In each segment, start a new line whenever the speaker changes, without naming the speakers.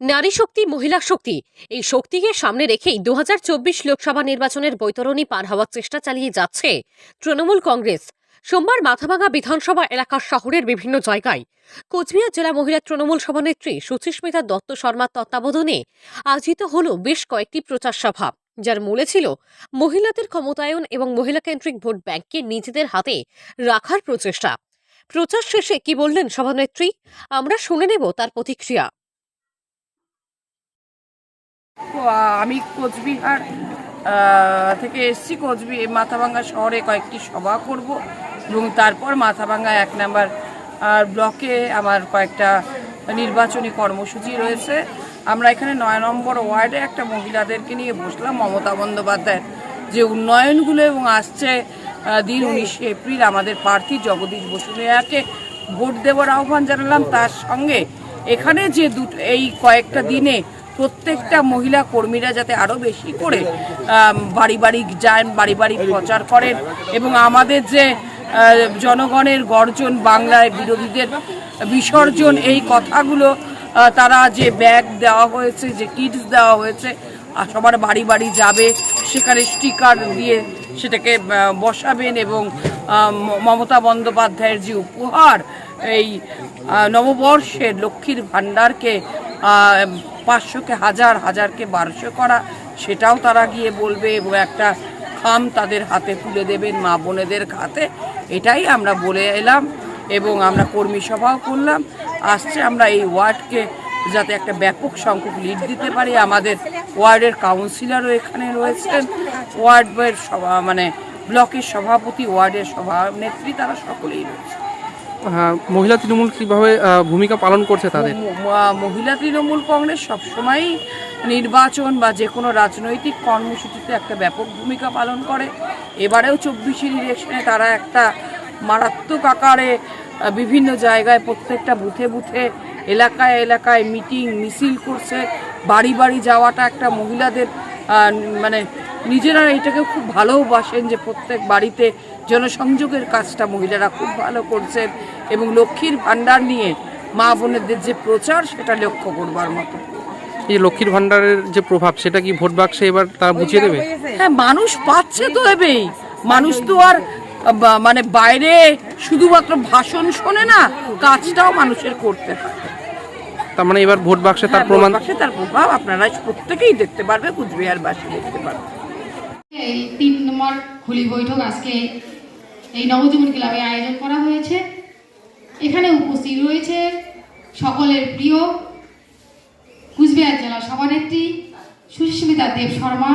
নারী শক্তি, মহিলা শক্তি, এই শক্তিকে সামনে রেখেই দু হাজার চব্বিশ লোকসভা নির্বাচনের বৈতরণী পার হওয়ার চেষ্টা চালিয়ে যাচ্ছে তৃণমূল কংগ্রেস। সোমবার মাথাভাঙা বিধানসভা এলাকার শহরের বিভিন্ন জায়গায় কোচবিহার জেলা মহিলা তৃণমূল সভানেত্রী সুচিস্মিতা দত্ত শর্মার তত্ত্বাবধানে আয়োজিত হল বেশ কয়েকটি প্রচার সভা, যার মূলে ছিল মহিলাদের ক্ষমতায়ন এবং মহিলা কেন্দ্রিক ভোট ব্যাংককে নিজেদের হাতে রাখার প্রচেষ্টা। প্রচার শেষে কি বললেন সভানেত্রী? আমরা শুনে নেব তার প্রতিক্রিয়া।
আমি কোচবিহার থেকে এসছি কোচবিহার মাথাভাঙ্গা শহরে কয়েকটি সভা করব এবং তারপর মাথাভাঙ্গা এক নাম্বার ব্লকে আমার কয়েকটা নির্বাচনী কর্মসূচি রয়েছে। আমরা এখানে নয় নম্বর ওয়ার্ডে একটা মহিলাদেরকে নিয়ে বসলাম, মমতা বন্দ্যোপাধ্যায়ের যে উন্নয়নগুলো এবং আসছে দিন উনিশে এপ্রিল আমাদের প্রার্থী জগদীশ বসুনিয়াকে ভোট দেওয়ার আহ্বান জানালাম। তার সঙ্গে এখানে যে দুটো, এই কয়েকটা দিনে প্রত্যেকটা মহিলা কর্মীরা যাতে আরও বেশি করে বাড়ি বাড়ি যান, বাড়ি বাড়ি প্রচার করেন এবং আমাদের যে জনগণের গর্জন, বাংলায় বিরোধীদের বিসর্জন, এই কথাগুলো তারা যে ব্যাগ দেওয়া হয়েছে, যে কিটস দেওয়া হয়েছে সবার বাড়ি বাড়ি যাবে, সেখানে স্টিকার দিয়ে সেটাকে বসাবেন এবং মমতা বন্দ্যোপাধ্যায়ের যে উপহার, এই নববর্ষের লক্ষ্মীর ভাণ্ডারকে পাঁচশোকে হাজার, হাজারকে বারোশো করা, সেটাও তারা গিয়ে বলবে এবং একটা খাম তাদের হাতে তুলে দেবেন মা বোনেদের হাতে। এটাই আমরা বলে এলাম এবং আমরা কর্মী সভাও করলাম। আসছে আমরা এই ওয়ার্ডকে যাতে একটা ব্যাপক সংখ্যক লিড দিতে পারি। আমাদের ওয়ার্ডের কাউন্সিলরও এখানে রয়েছেন। ওয়ার্ডের সভা মানে ব্লকের সভাপতি, ওয়ার্ডের সভানেত্রী, তারা সকলেই রয়েছে
মহিলা তৃণমূল কীভাবে ভূমিকা পালন করছে তাদের?
মহিলা তৃণমূল কংগ্রেস সবসময়ই নির্বাচন বা যে কোনো রাজনৈতিক কর্মসূচিতে একটা ব্যাপক ভূমিকা পালন করে। এবারেও চব্বিশের ইলেকশনে তারা একটা মারাত্মক আকারে বিভিন্ন জায়গায় প্রত্যেকটা বুথে বুথে, এলাকায় এলাকায় মিটিং, মিছিল করছে। বাড়ি বাড়ি যাওয়াটা একটা মহিলাদের মানে নিজেরা এটাকে খুব ভালোবাসেন যে প্রত্যেক বাড়িতে জনসংযোগের কাজটা মহিলারা খুব ভালো করছেন। এবং লক্ষ্মীর ভাণ্ডার নিয়ে মা বোনেদের যে প্রচার সেটা লক্ষ্য করবার মতো।
এই লক্ষ্মীর ভাণ্ডারের যে প্রভাব সেটা কি ভোট বাক্সে এবার তারা বুঝিয়ে দেবে?
হ্যাঁ মানুষ পাচ্ছে তো এবেই। মানুষ তো আর বা- মানে বাইরে শুধুমাত্র ভাষণ শোনে না কাজটাও মানুষের করতে হয়।
তার মানে এবার ভোট বাক্সে তার
হ্যাঁ,
প্রমাণ
বাক্সে তার প্রভাব আপনারা প্রত্যেকেই দেখতে পারবে কুচবিহারবাসী দেখতে পারবে।
এই তিন নম্বর খুলি বৈঠক আজকে এই নবজীবন ক্লাবে আয়োজন করা হয়েছে। এখানে উপস্থিত রয়েছে সকলের প্রিয় কুচবিহার জেলা সভানেত্রী সুস্মিতা দেব শর্মা,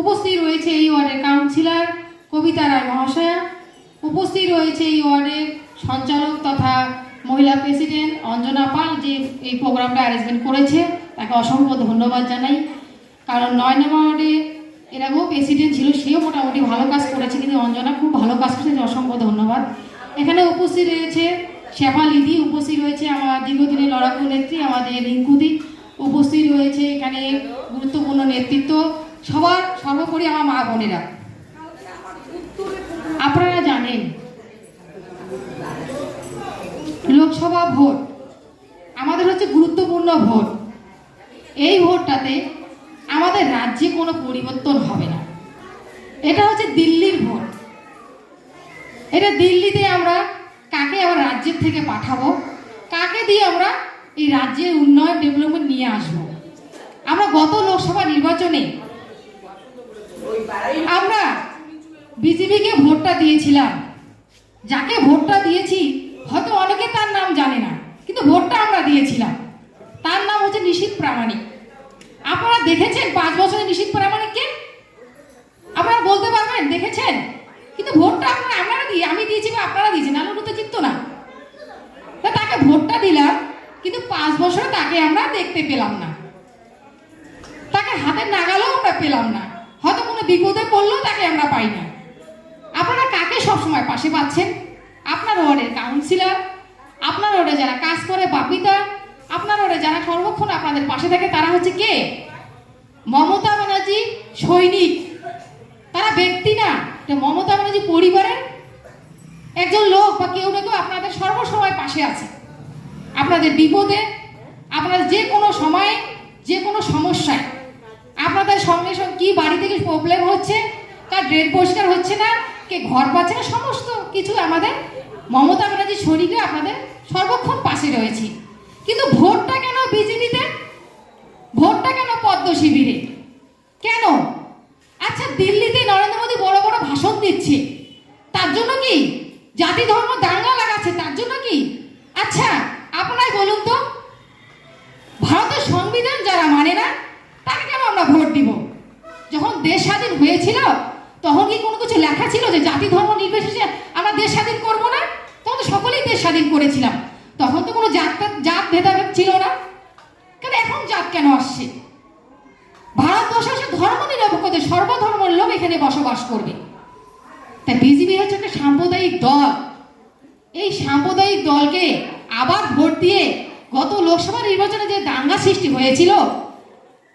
উপস্থিত রয়েছে এই ওয়ার্ডের কাউন্সিলর কবিতা রায় মহাশয়া, উপস্থিত রয়েছে এই ওয়ার্ডের সঞ্চালক তথা মহিলা প্রেসিডেন্ট অঞ্জনা পাল যে এই প্রোগ্রামটা অ্যারেঞ্জমেন্ট করেছে, তাকে অসংখ্য ধন্যবাদ জানাই। কারণ নয় নম্বর ওয়ার্ডে এর আগেও প্রেসিডেন্ট ছিল, সেও মোটামুটি ভালো কাজ করেছে, কিন্তু অঞ্জনা খুব ভালো কাজ করেছে অসংখ্য ধন্যবাদ। এখানে উপস্থিত রয়েছে শেফালিদি উপস্থিত রয়েছে, আমার দীর্ঘদিনের লড়াকু নেত্রী, আমাদের রিঙ্কুদি উপস্থিত রয়েছে, এখানে গুরুত্বপূর্ণ নেতৃত্ব, সবার সর্বোপরি আমার মা বোনেরা। আপনারা জানেন, লোকসভা ভোট আমাদের হচ্ছে গুরুত্বপূর্ণ ভোট। এই ভোটটাতে আমাদের রাজ্যে কোনো পরিবর্তন হবে না। এটা হচ্ছে দিল্লির ভোট। এটা দিল্লিতে আমরা কাকে আবার রাজ্যের থেকে পাঠাবো? কাকে দিয়ে আমরা এই রাজ্যের উন্নয়ন ডেভেলপমেন্ট নিয়ে আসব? আমরা গত লোকসভা নির্বাচনে আমরা বিজেপিকে ভোটটা দিয়েছিলাম। যাকে ভোটটা দিয়েছি, হয়তো অনেকে তার নাম জানে না, কিন্তু ভোটটা আমরা দিয়েছিলাম। তার নাম হচ্ছে নিশীত প্রামাণিক। আপনারা দেখেছেন পাঁচ বছরে নিশীত প্রামাণিককে? আপনারা বলতে পারবেন, দেখেছেন? কিন্তু ভোটটা আপনারা আপনারা দিয়ে আমি দিয়েছি বা আপনারা দিয়েছেন আলু তো জিততো না। তা তাকে ভোটটা দিলাম, কিন্তু পাঁচ বছরে তাকে আমরা দেখতে পেলাম না। তাকে হাতের নাগালেও আমরা পেলাম না। হয়তো কোনো বিপদে পড়লেও তাকে আমরা পাই না। আপনারা কাকে সবসময় পাশে পাচ্ছেন? আপনার ওয়ার্ডের কাউন্সিলর আপনার ওয়ার্ডে যারা কাজ করে, বাপিতা, আপনার ওয়ার্ডে যারা সর্বক্ষণ আপনাদের পাশে থাকে, তারা হচ্ছে কে? মমতা ব্যানার্জি সৈনিক। তারা ব্যক্তি না। মমতা ব্যানার্জি পরিবারের একজন লোক বা কেউ না কেউ আপনাদের সর্বসময় পাশে আছে। আপনাদের বিপদে আপনাদের যে কোনো সময়ে, যে কোনো সমস্যায়। আপনাদের সঙ্গে সঙ্গে কি বাড়ি থেকে প্রবলেম হচ্ছে, কার ড্রেন পরিষ্কার হচ্ছে না, কে ঘর পাচ্ছে না, সমস্ত কিছু আমাদের মমতা ব্যানার্জির শরীরে আপনাদের সর্বক্ষণ পাশে রয়েছি। কিন্তু ভোটটা কেন বিজেপিতে? ভোটটা কেন পদ্ম শিবিরে? তখন কি কোনো কিছু লেখা ছিল যে জাতি ধর্ম নির্বিশেষে আমরা দেশ স্বাধীন করব না? তখন তো সকলেই দেশ স্বাধীন করেছিলাম। তখন তো কোনো জাত জাত ভেদাভেদ ছিল না। কেন এখন জাত কেন আসছে? ভারতবর্ষে এসে ধর্ম নিরপেক্ষতা সর্বধর্মের লোক এখানে বসবাস করবে। তাই বিজেপি হচ্ছে একটা সাম্প্রদায়িক দল। এই সাম্প্রদায়িক দলকে আবার ভোট দিয়ে গত লোকসভা নির্বাচনে যে দাঙ্গা সৃষ্টি হয়েছিল